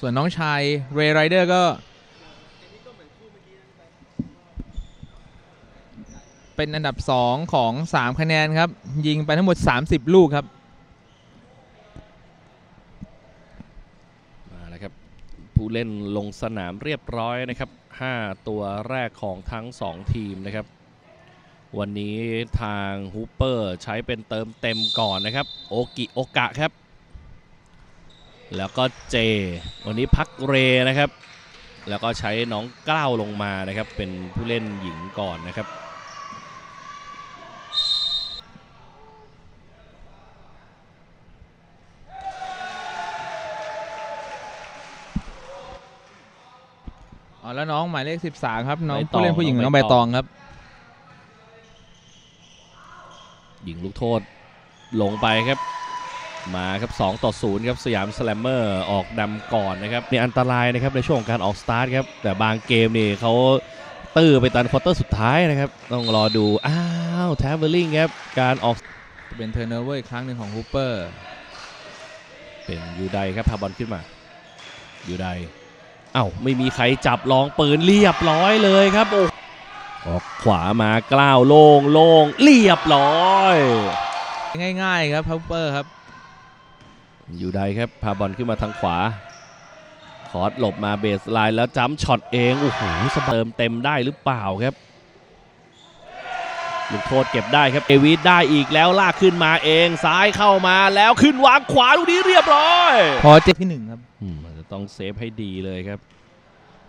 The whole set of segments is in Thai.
ส่วนน้องชายเรย์ไรเดอร์ก็ เป็นอันดับ 2 ของ 3 คะแนนครับ ยิงไปทั้งหมด 30 ลูกครับมาแล้วครับ ผู้เล่นลงสนามเรียบร้อยนะครับ 5 ตัวแรกของทั้ง 2 ทีมนะครับวันนี้ทางฮูเปอร์ใช้เป็นเติมเต็มก่อนนะครับ โอกิโอกะครับ แล้วก็เจ วันนี้พักเรนะครับ แล้วก็ใช้น้องกล้าวลงมานะครับ เป็นผู้เล่นหญิงก่อนนะครับอ๋อแล้วน้องหมายเลข 13 ครับ น้องใบตองผู้เล่นผู้หญิงน้องน้องใบใบตตอองงครับ หญิงลูกโทษลงไปครับ มาครับ2ต่อ0ครับสยามสแลมเมอร์ออกนำก่อนนะครับนี่อันตรายนะครับในช่วงของการออกสตาร์ทครับแต่บางเกมนี่เขาตื้อไปตันควอเตอร์สุดท้ายนะครับ ต้องรอดู อ้าวแทเวลลิงครับ การออกเป็นเทอร์เนอร์เวอร์อีกครั้งหนึ่งของฮูเปอร์เป็นยูไดครับพาบอลขึ้นมายูไดเอ้าไม่มีใครจับลองปืนเรียบร้อยเลยครับโอ้ออกขวามากล้าวโล่งโล่งเรียบร้อย ง่ายๆครับฮูเปอร์ครับ อยู่ใดครับพาบอลขึ้นมาทางขวา คอร์สหลบมาเบสไลน์แล้วจัมป์ช็อตเองโอ้โหสเติมเต็มได้หรือเปล่าครับลูกโทษเก็บได้ครับเอวิสได้อีกแล้วลากขึ้นมาเองซ้ายเข้ามาแล้วขึ้นวางขวาลูกนี้เรียบร้อย พอเจ็บที่หนึ่งครับอืมมันจะต้องเซฟให้ดีเลยครับ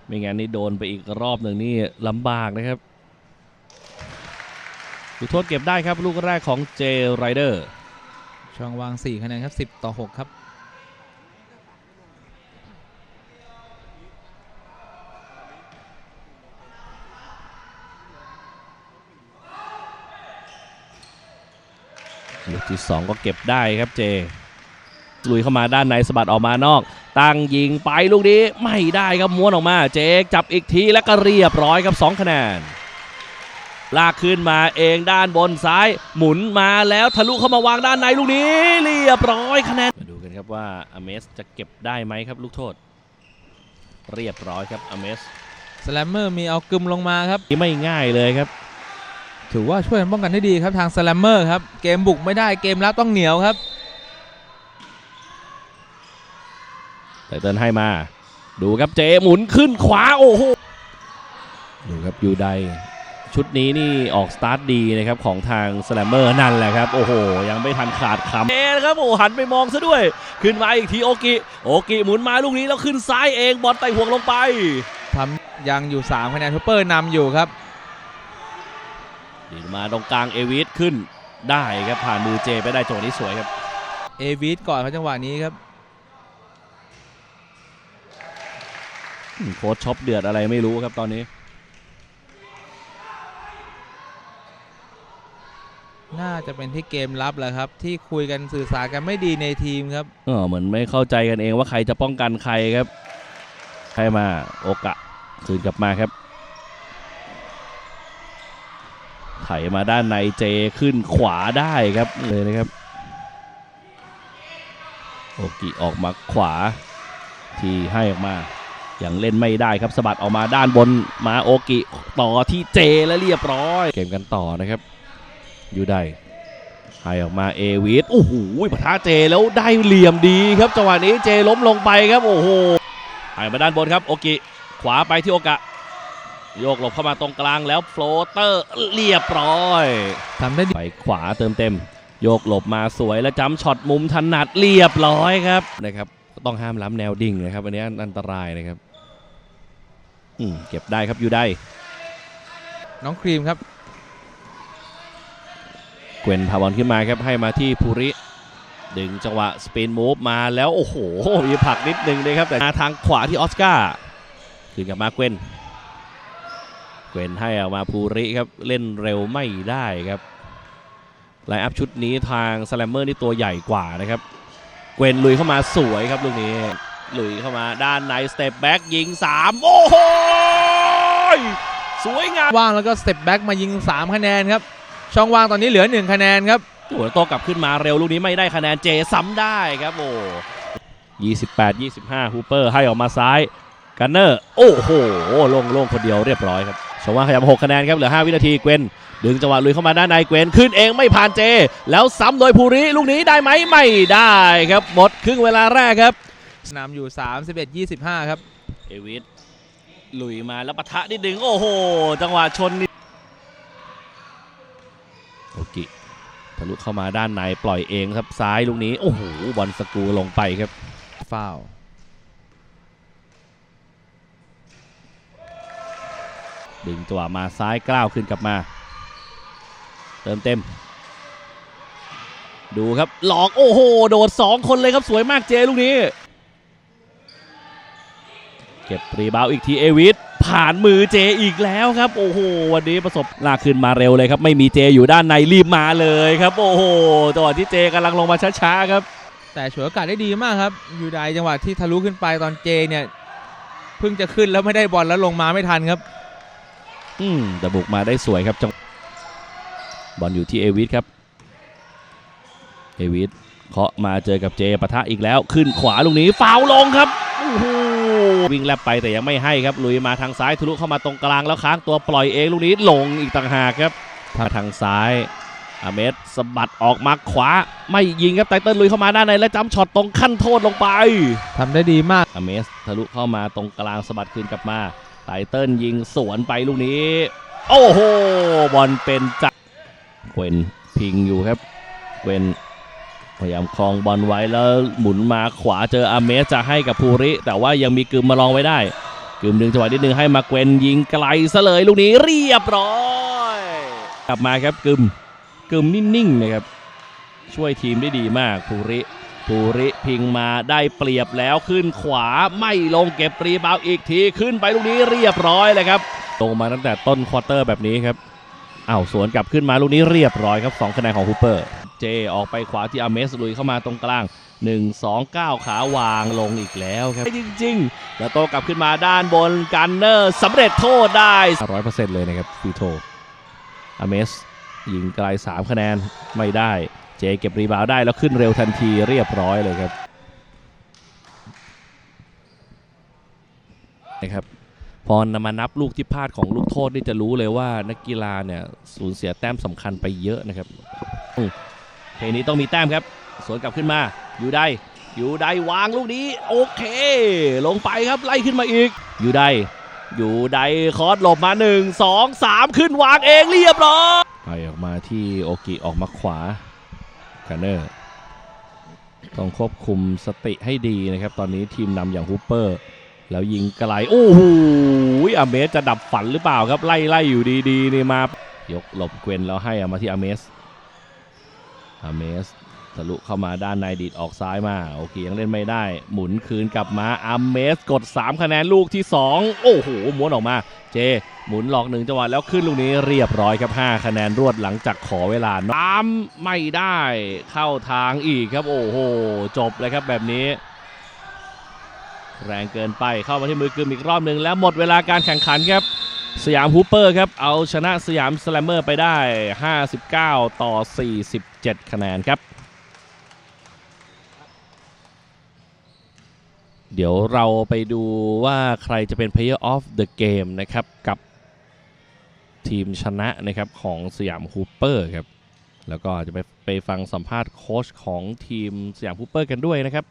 ไม่งั้นนี่โดนไปอีกรอบหนึ่งนี่ลำบากนะครับลูกโทษเก็บได้ครับลูกแรกของเจไรเดอร์ ช่องวาง 4 คะแนนครับ 10 ต่อ 6 ครับ ลูกที่ 2 ก็เก็บได้ครับเจ ลุยเข้ามาด้านในสะบัดออกมานอก ตั้งยิงไปลูกนี้ไม่ได้ครับม้วนออกมา เจจับอีกทีแล้วก็เรียบร้อยครับ 2 คะแนน ลากขึ้นมาเองด้านบนซ้าย หมุนมาแล้วทะลุเข้ามาวางด้านในลูกนี้เรียบร้อยคะแนนมาดูกันครับว่าอเมสจะเก็บได้ไหมครับลูกโทษ เรียบร้อยครับอเมสสแลมเมอร์มีเอากึมลงมาครับไม่ง่ายเลยครับ ถือว่าช่วยป้องกันได้ดีครับทางสแลมเมอร์ครับเกมบุกไม่ได้เกมรับต้องเหนียวครับไตเติลให้มา ดูครับเจหมุนขึ้นขวาโอ้โหดูครับยูได ชุดนี้นี่ออกสตาร์ทดีนะครับของทางสแลมเมอร์นั่นแหละครับ โอ้โห ยังไม่ทันขาดคำเอนะครับโอ้หันไปมองซะด้วย ขึ้นมาอีกทีโอกิโอกิหมุนมาลูกนี้แล้วขึ้นซ้ายเองบอลไต่ห่วงลงไปทำยังอยู่3คะแนนฮูเปอร์นำอยู่ครับดีดมาตรงกลางเอวิสขึ้นได้ครับผ่านมือเจไปได้โจนี้สวยครับเอวิสก่อนครับจังหวะนี้ครับอืมโค้ชช็อปเดือดอะไรไม่รู้ครับตอนนี้ น่าจะเป็นที่เกมรับแหละครับ ที่คุยกันสื่อสารกันไม่ดีในทีมครับเออเหมือนไม่เข้าใจกันเองว่าใครจะป้องกันใครครับใครมาโอกะคืนกลับมาครับ ไถมาด้านในเจขึ้นขวาได้ครับเลยนะครับ โอกิออกมาขวา ที่ให้ออกมายังเล่นไม่ได้ครับสะบัดออกมาด้านบนมาโอกิต่อที่เจแล้วเรียบร้อย เกมกันต่อนะครับ อยู่ได้ให้ออกมาเอวิสโอ้โหปะทะเจแล้วได้เหลี่ยมดีครับจังหวะนี้เจล้มลงไปครับโอ้โหให้มาด้านบนครับโอกิขวาไปที่โอกะโยกหลบเข้ามาตรงกลางแล้วโฟลเตอร์เรียบร้อยทำได้ดีไปขวาเติมเต็ม โยกหลบมาสวยแล้วจำช็อตมุมถนัดเรียบร้อยครับนะครับต้องห้ามล้ำแนวดิ่งนะครับอันนี้อันตรายนะครับอืเก็บได้ครับอยู่ได้ น้องครีมครับ เกวนพาบอลขึ้นมาครับให้มาที่ภูริ ดึงจังหวะสปินมูฟมาแล้วโอ้โห มีผักนิดนึงเลยครับ แต่มาทางขวาที่ออสการ์คืนกับมาเกวนเกวนให้ออกมาภูริครับ เล่นเร็วไม่ได้ครับไลน์อัพชุดนี้ทางสแลมเมอร์นี่ตัวใหญ่กว่านะครับ เกวนลุยเข้ามาสวยครับลูกนี้ลุยเข้ามาด้านในสเต็ปแบ็กยิง 3 โอ้โหสวยงามว่างแล้วก็สเต็ปแบ็กมายิง 3 คะแนนครับ ช่องว่างตอนนี้เหลือ 1 คะแนนครับโอ้โหโตกลับขึ้นมาเร็วลูกนี้ไม่ได้คะแนนเจซ้ำได้ครับโอ้28 25ฮูเปอร์ให้ออกมาซ้ายกันเนอร์โอ้โหลงลงคนเดียวเรียบร้อยครับชว่าขยับ6คะแนนครับเหลือ 5 วินาทีเกวนดึงจังหวะลุยเข้ามาด้านในเกวนขึ้นเองไม่ผ่านเจ แล้วซ้ำโดยภูริลูกนี้ได้ไหมไม่ได้ครับ หมดครึ่งเวลาแรกครับนำอยู่ 31 25 ครับ เอวิสลุยมาแล้วปะทะนิดนึงโอ้โห จังหวะชนนี่ โอกิทะลุเข้ามาด้านในปล่อยเองครับซ้ายลูกนี้ โอ้โหบอลสกรูลงไปครับฟาวดึงตัวมาซ้ายกล้าวขึ้นกลับมา เติมเต็ม ดูครับหลอกโอ้โห โดด 2 คนเลยครับสวยมากเจลูกนี้ เก็บรีบาวด์อีกทีเอวิส ผ่านมือเจอีกแล้วครับ โอ้โหวันนี้ประสบลากขึ้นมาเร็วเลยครับ ไม่มีเจอยู่ด้านในรีบมาเลยครับ โอ้โหจังหวะที่เจกำลังลงมาช้าๆครับ แต่ฉวยโอกาสได้ดีมากครับยูไดจังหวะที่ทะลุขึ้นไปตอนเจเนี่ยเพิ่งจะขึ้นแล้วไม่ได้บอลแล้วลงมาไม่ทันครับ อืมแต่บุกมาได้สวยครับจังบอลอยู่ที่เอวิสครับเอวิสเคาะมาเจอกับเจปะทะอีกแล้ว ขึ้นขวาลูกนี้ฟาวลงครับโอ้โห วิ่งแลบไปแต่ยังไม่ให้ครับลุยมาทางซ้ายทะลุเข้ามาตรงกลางแล้วค้างตัวปล่อยเองลูกนี้ลงอีกต่างหากครับมาทางซ้ายอาเมสสะบัดออกมาขวา ไม่ยิงครับไตเติ้ลลุยเข้ามาด้านในและจำช็อตตรงขั้นโทษลงไปทำได้ดีมากอเมสทะลุเข้ามาตรงกลางสะบัดคืนกลับมาไตเติ้ลยิงสวนไปลูกนี้ โอ้โหบอลเป็นจักรเกวนพิงอยู่ครับเกวน พยายามคลองบอลไว้แล้วหมุนมาขวาเจออาเมสจะให้กับภูริ แต่ว่ายังมีกึมมาลองไว้ได้กึมดึงจังหวะนิดนึงให้มาเกวนยิงไกลซะเลยลูกนี้เรียบร้อยกลับมาครับกึมกึมนิ่งๆนะครับช่วยทีมได้ดีมากภูริภูริพิงมาได้เปรียบแล้วขึ้นขวาไม่ลงเก็บรีบาวอีกทีขึ้นไปลูกนี้เรียบร้อยเลยครับลงมาตั้งแต่ต้นควอเตอร์แบบนี้ครับอ้าวสวนกลับขึ้นมาลูกนี้เรียบร้อยครับ2คะแนนของฮูเปอร์ เจออกไปขวาที่อเมสลุยเข้ามาตรงกลาง 1 2 9 ขาวางลงอีกแล้วครับ จริงๆแล้วโตกลับขึ้นมาด้านบนกันเนอร์สำเร็จโทษได้ 100%เลยนะครับฟีโทอเมสยิงไกล 3 คะแนนไม่ได้ เจเก็บรีบาวด์ได้แล้วขึ้นเร็วทันทีเรียบร้อยเลยครับนะครับพอนำมานับลูกที่พลาดของลูกโทษนี่จะรู้เลยว่านักกีฬาเนี่ยสูญเสียแต้มสำคัญไปเยอะนะครับ เพลงนี้ต้องมีแต้มครับ สวนกลับขึ้นมา อยู่ได้ อยู่ได้วางลูกนี้ โอเค ลงไปครับไล่ขึ้นมาอีก อยู่ได้ อยู่ได้คอร์สหลบมา 1 2 3 ขึ้นวางเองเรียบร้อยไปออกมาที่โอกิออกมาขวากันเนอร์ต้องควบคุมสติให้ดีนะครับ ตอนนี้ทีมนำอย่างฮูเปอร์ แล้วยิงไกลโอ้โหอเมสจะดับฝันหรือเปล่าครับ ไล่ไล่อยู่ดีๆนี่มายกหลบเกวนแล้วให้อามาที่อเมส อเมสทะลุเข้ามาด้านในดีดออกซ้ายมา โอเค ยังเล่นไม่ได้ หมุนคืนกลับมาอาเมสกด 3 คะแนนลูกที่ 2 โอ้โหม้วนออกมา เจ หมุนหลอกหนึ่งจังหวะแล้วขึ้นลูกนี้เรียบร้อยครับ 5 คะแนนรวดหลังจากขอเวลาน้ำไม่ได้เข้าทางอีกครับ โอ้โห จบเลยครับแบบนี้ แรงเกินไปเข้ามาที่มือกึมอีกรอบหนึ่งแล้วหมดเวลาการแข่งขันครับ สยามฮูเปอร์ครับ เอาชนะสยามสแลมเมอร์ไปได้ 59 ต่อ 47 คะแนนครับ เดี๋ยวเราไปดูว่าใครจะเป็น Player of the Game นะครับ กับทีมชนะนะครับของสยามฮูเปอร์ครับ แล้วก็จะไปไปฟังสัมภาษณ์โค้ชของทีมสยามฮูเปอร์กันด้วยนะครับ